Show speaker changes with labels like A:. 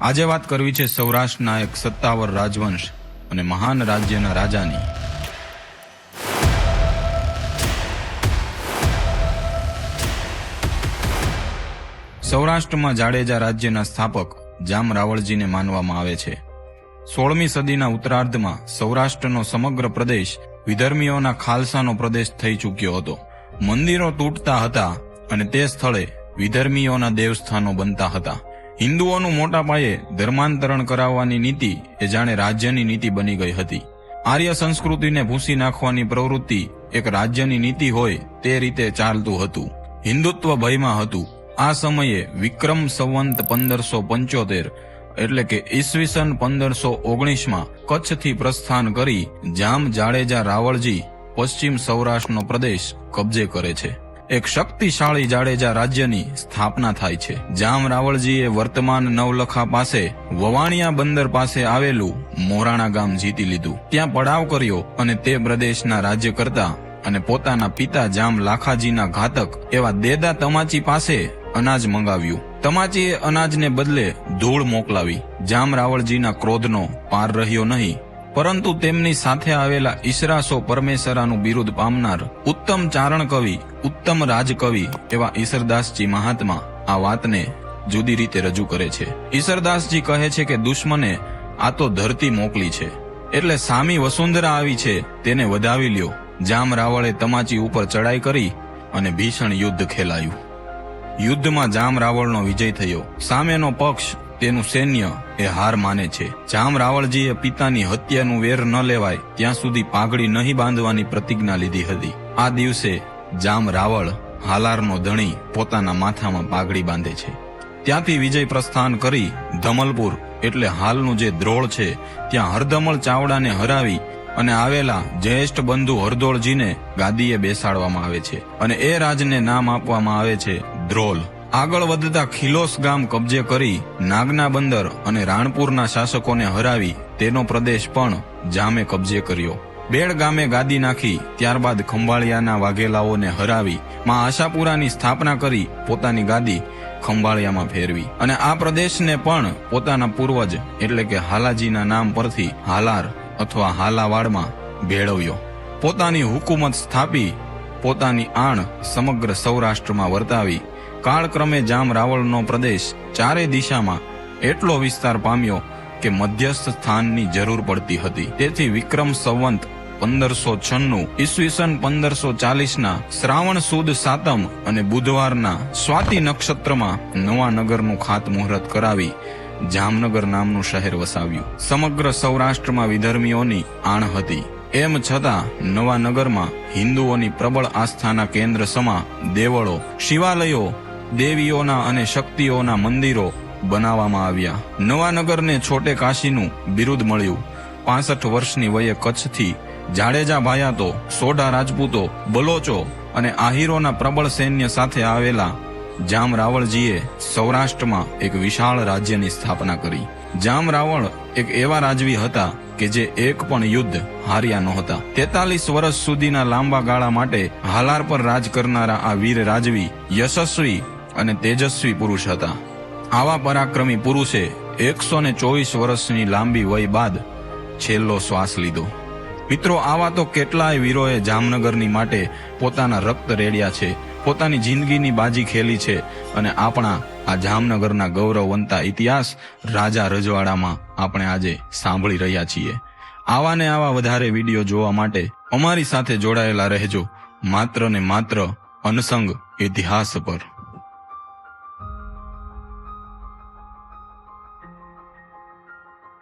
A: આજે વાત કરવી છે સૌરાષ્ટ્રના એક સત્તાવર રાજવંશ અને મહાન રાજ્યના રાજાની. સૌરાષ્ટ્રમાં જાડેજા રાજ્યના સ્થાપક જામ રાવળજીને માનવામાં આવે છે. સોળમી સદીના ઉત્તરાર્ધમાં સૌરાષ્ટ્રનો સમગ્ર પ્રદેશ વિધર્મીઓના ખાલસાનો પ્રદેશ થઈ ચૂક્યો હતો. મંદિરો તૂટતા હતા અને તે સ્થળે વિધર્મીઓના દેવસ્થાનો બનતા હતા. હિન્દુઓનું મોટા પાયે ધર્માંતરણ કરાવવાની નીતિ એ જાણે રાજ્યની નીતિ બની ગઈ હતી. આર્ય સંસ્કૃતિને ભૂસી નાખવાની પ્રવૃત્તિ એક રાજ્યની નીતિ હોય તે રીતે ચાલતું હતું. હિન્દુત્વ ભયમાં હતું. આ સમયે વિક્રમ સંવંત પંદરસો પંચોતેર એટલે કે ઈસવીસન પંદરસો ઓગણીસમાં કચ્છથી પ્રસ્થાન કરી જામ જાડેજા રાવળજી પશ્ચિમ સૌરાષ્ટ્રનો પ્રદેશ કબજે કરે છે. એક શક્તિશાળી જાડેજા રાજ્યની સ્થાપના થાય છે. જામ રાવળજીએ વર્તમાન નવલખા પાસે વવાણિયા બંદર પાસે આવેલું મોરાણા ગામ જીતી લીધું. ત્યાં પડાવ કર્યો અને તે પ્રદેશના રાજ્ય કરતા અને પોતાના પિતા જામ લાખાજીના ઘાતક એવા દેદા તમાચી પાસે અનાજ મંગાવ્યું. તમાચીએ અનાજને બદલે ધૂળ મોકલાવી. જામ રાવળજીના ક્રોધનો પાર રહ્યો નહીં. પરંતુ તેમની સાથે આવેલા ઈશરાસો પરમેશ્વરાનું બિરુદ પામનાર ઉત્તમ ચારણ કવિ, ઉત્તમ રાજકવિ એવા ઈશરદાસજી મહાત્મા આ વાતને જુદી રીતે રજૂ કરે છે. ઈશરદાસજી કહે છે કે દુશ્મને આ તો ધરતી મોકલી છે. એટલે સામી વસુંધરા આવી છે, તેને વધાવી લ્યો. જામ રાવળે તમાચી ઉપર ચડાઈ કરી અને ભીષણ યુદ્ધ ખેલાયું. યુદ્ધમાં જામ રાવળનો વિજય થયો. સામેનો પક્ષ તેનું સૈન્ય એ હાર માને છે. જામ રાવળજીએ પિતાની હત્યાનું વેર ન લેવાય ત્યાં સુધી પાઘડી નહીં બાંધવાની પ્રતિજ્ઞા લીધી હતી. આ દિવસે જામ રાવળ હાલારનો ધણી પોતાના માથામાં પાઘડી બાંધે છે. ત્યાંથી વિજય પ્રસ્થાન કરી ધમલપુર એટલે હાલનું જે દ્રોળ છે, ત્યાં હરધમલ ચાવડાને હરાવી અને આવેલા જ્યેષ્ઠ બંધુ હરદોળજીને ગાદીએ બેસાડવામાં આવે છે અને એ રાજને નામ આપવામાં આવે છે દ્રોલ. આગળ વધતા ખિલોસ ગામ કબજે કરી નાગના બંદર અને રાણપુરના શાસકોને હરાવી તેનો પ્રદેશ પણ જામે કબજે કર્યો. બેડ ગામે ગાદી નાખી ત્યારબાદ ખંભાળિયાના વાઘેલાઓને હરાવી માં આશાપુરાની સ્થાપના કરી પોતાની ગાદી ખંભાળિયામાં ફેરવી. અને આ પ્રદેશને પણ પોતાના પૂર્વજ એટલે કે હાલાજીના નામ પરથી હાલાર અથવા હાલાવાડમાં ભેળવ્યો. પોતાની હુકુમત સ્થાપી પોતાની આણ સમગ્ર સૌરાષ્ટ્રમાં વર્તાવી કાળક્રમે જામ રાવળનો પ્રદેશ ચારે દિશામાં એટલો વિસ્તાર પામ્યો કે મધ્યસ્થ સ્થાનની જરૂર પડતી હતી. તેથી વિક્રમ સંવંત પંદરસો છન્નું, ઈસવીસન પંદરસો ચાલીસના શ્રાવણ સુદ સાતમ અને બુધવારના સ્વાતિ નક્ષત્રમાં નવા નગરનું ખાતમુહૂર્ત કરાવી જામનગર નામનું શહેર વસાવ્યું. સમગ્ર સૌરાષ્ટ્રમાં વિધર્મીઓની આણ હતી. એમ છતાં નવા નગરમાં હિન્દુઓની પ્રબળ આસ્થાના કેન્દ્ર સમા દેવળો, શિવાલયો દેવીઓના અને શક્તિઓના મંદિરો બનાવવામાં આવ્યા. નવા નગરને છોટે કાશીનું બિરુદ મળ્યું. પાસઠ વર્ષની વયે કચ્છથી જાડેજા ભાયાતો સોઢા રાજપૂતો બલોચો અને આહીરોના પ્રબળ સૈન્ય સાથે આવેલા જામ રાવળજીએ સૌરાષ્ટ્રમાં એક વિશાળ રાજ્યની સ્થાપના કરી. જામ રાવળ એક એવા રાજવી હતા કે જે એક પણ યુદ્ધ હાર્યા નહોતા. તેતાલીસ વર્ષ સુધીના લાંબા ગાળા માટે હાલાર પર રાજ કરનારા આ વીર રાજવી યશસ્વી અને તેજસ્વી પુરુષ હતા. આવા પરાક્રમી પુરુષે એકસો ને ચોવીસ વર્ષની લાંબી વય બાદ છેલ્લો શ્વાસ લીધો. મિત્રો, આવા તો કેટલાય વીરોએ જામનગરની માટે પોતાના રક્ત રેડ્યા છે, પોતાની જિંદગીની બાજી ખેલી છે અને આપણા આ જામનગરના ગૌરવવંતા ઇતિહાસ રાજા રજવાડામાં આપણે આજે સાંભળી રહ્યા છીએ. આવા ને આવા વધારે વીડિયો જોવા માટે અમારી સાથે જોડાયેલા રહેજો, માત્ર ને માત્ર અનસંગ ઇતિહાસ પર.